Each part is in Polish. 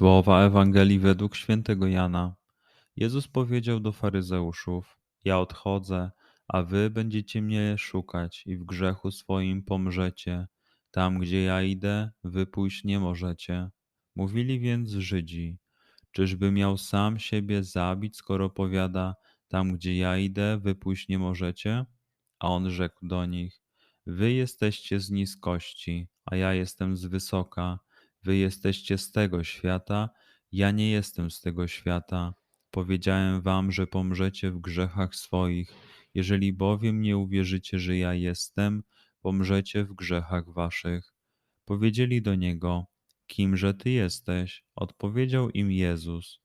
Słowa Ewangelii według świętego Jana. Jezus powiedział do faryzeuszów: Ja odchodzę, a wy będziecie mnie szukać i w grzechu swoim pomrzecie. Tam, gdzie ja idę, wy pójść nie możecie. Mówili więc Żydzi: Czyżby miał sam siebie zabić, skoro powiada: Tam, gdzie ja idę, wy pójść nie możecie? A on rzekł do nich: Wy jesteście z niskości, a ja jestem z wysoka. Wy jesteście z tego świata, ja nie jestem z tego świata. Powiedziałem wam, że pomrzecie w grzechach swoich. Jeżeli bowiem nie uwierzycie, że ja jestem, pomrzecie w grzechach waszych. Powiedzieli do niego: Kimże ty jesteś? Odpowiedział im Jezus: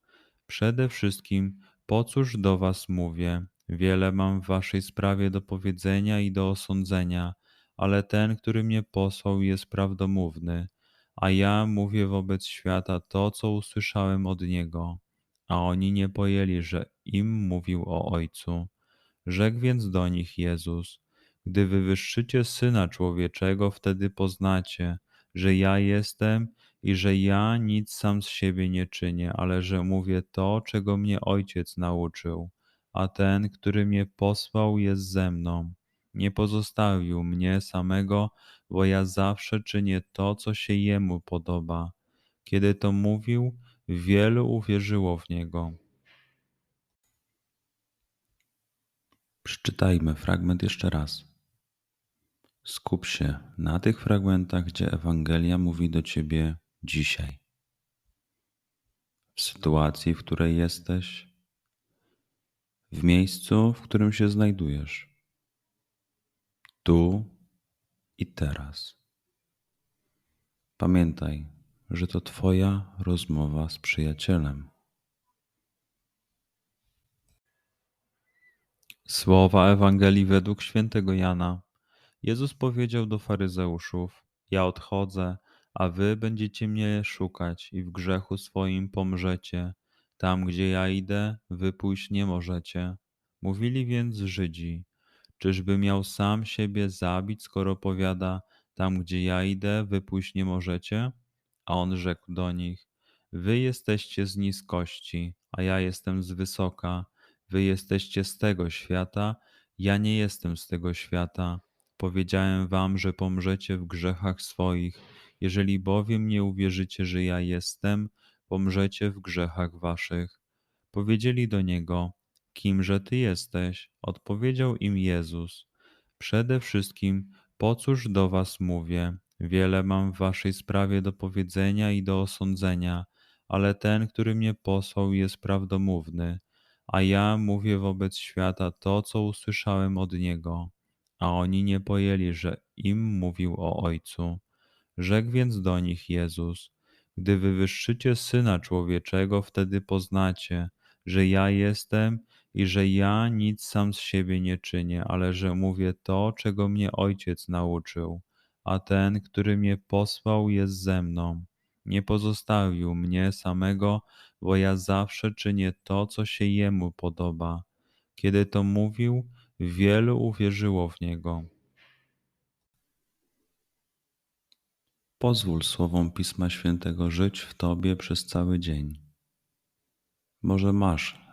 Przede wszystkim, po cóż do was mówię? Wiele mam w waszej sprawie do powiedzenia i do osądzenia, ale ten, który mnie posłał, jest prawdomówny a ja mówię wobec świata to, co usłyszałem od niego. A oni nie pojęli, że im mówił o Ojcu. Rzekł więc do nich Jezus: Gdy wywyższycie syna człowieczego, wtedy poznacie, że ja jestem i że ja nic sam z siebie nie czynię, ale że mówię to, czego mnie ojciec nauczył, a ten, który mnie posłał, jest ze mną. Nie pozostawił mnie samego, bo ja zawsze czynię to, co się jemu podoba. Kiedy to mówił, wielu uwierzyło w niego. Przeczytajmy fragment jeszcze raz. Skup się na tych fragmentach, gdzie Ewangelia mówi do ciebie dzisiaj. W sytuacji, w której jesteś, w miejscu, w którym się znajdujesz tu i teraz. Pamiętaj, że to Twoja rozmowa z przyjacielem. Słowa Ewangelii według świętego Jana. Jezus powiedział do faryzeuszów: Ja odchodzę, a wy będziecie mnie szukać i w grzechu swoim pomrzecie. Tam, gdzie ja idę, wy pójść nie możecie. Mówili więc Żydzi: Czyżby miał sam siebie zabić, skoro powiada: Tam, gdzie ja idę, wy pójść nie możecie? A on rzekł do nich: Wy jesteście z niskości, a ja jestem z wysoka. Wy jesteście z tego świata, ja nie jestem z tego świata. Powiedziałem wam, że pomrzecie w grzechach swoich. Jeżeli bowiem nie uwierzycie, że ja jestem, pomrzecie w grzechach waszych. Powiedzieli do niego: Kimże ty jesteś? Odpowiedział im Jezus: Przede wszystkim, po cóż do was mówię? Wiele mam w waszej sprawie do powiedzenia i do osądzenia, ale ten, który mnie posłał, jest prawdomówny. a ja mówię wobec świata to, co usłyszałem od niego. A oni nie pojęli, że im mówił o Ojcu. Rzekł więc do nich Jezus: Gdy wywyższycie syna człowieczego, wtedy poznacie, że ja jestem i że ja nic sam z siebie nie czynię, ale że mówię to, czego mnie ojciec nauczył. A ten, który mnie posłał, jest ze mną. Nie pozostawił mnie samego, bo ja zawsze czynię to, co się jemu podoba. Kiedy to mówił, wielu uwierzyło w niego. Pozwól słowom Pisma Świętego żyć w Tobie przez cały dzień. Może masz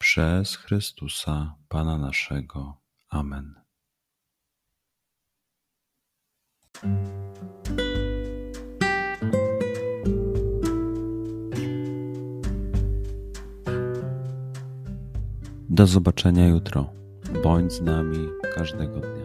Przez Chrystusa, Pana naszego. Amen. Do zobaczenia jutro. Bądź z nami każdego dnia.